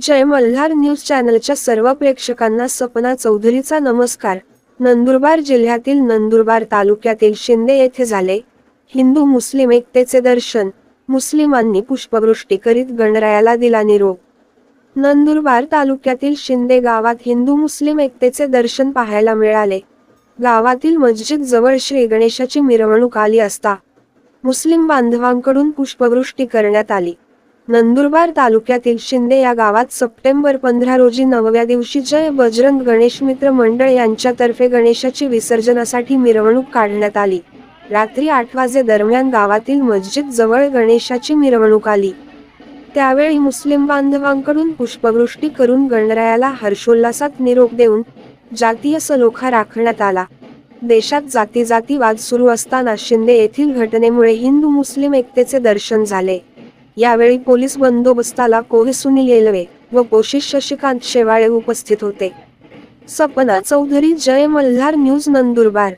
जय Malhar news चॅनलच्या सर्व प्रेक्षकांना सपना चौधरीचा नमस्कार. नंदुरबार जिल्ह्यातील नंदुरबार तालुक्यातील शिंदे येथे झाले. हिंदू मुस्लिम एकतेचे दर्शन. मुस्लिमांनी पुष्पवृष्टी करीत गणरायाला दिला निरोप. नंदुरबार तालुक्यातील शिंदे गावात हिंदू मुस्लिम एकतेचे दर्शन पाहायला मिळाले. गावातील मस्जिद जवळ श्री गणेशाची मिरवणूक आली असता मुस्लिम बांधवांकडून पुष्पवृष्टी करण्यात आली. नंदुरबार तालुक्यातील शिंदे या गावात सप्टेंबर पंधरा रोजी नवव्या दिवशी जय बजरंग गणेश मित्र मंडळ यांच्यातर्फे गणेशाची विसर्जनासाठी मिरवणूक काढण्यात आली. रात्री आठ वाजे दरम्यान गावातील मस्जिद जवळ गणेशाची मिरवणूक आली. त्यावेळी मुस्लिम बांधवांकडून पुष्पवृष्टी करून गणरायाला हर्षोल्लासात निरोप देऊन जातीय सलोखा राखण्यात आला. देशात जाती जातीवाद सुरू असताना शिंदे येथील घटनेमुळे हिंदू मुस्लिम एकतेचे दर्शन झाले. यावेळी पोलीस बंदोबस्ताला कोहे सुनील येलवे व कोशिश शशिकांत शेवाळे उपस्थित होते. सपना चौधरी जय मल्हार न्यूज नंदुरबार.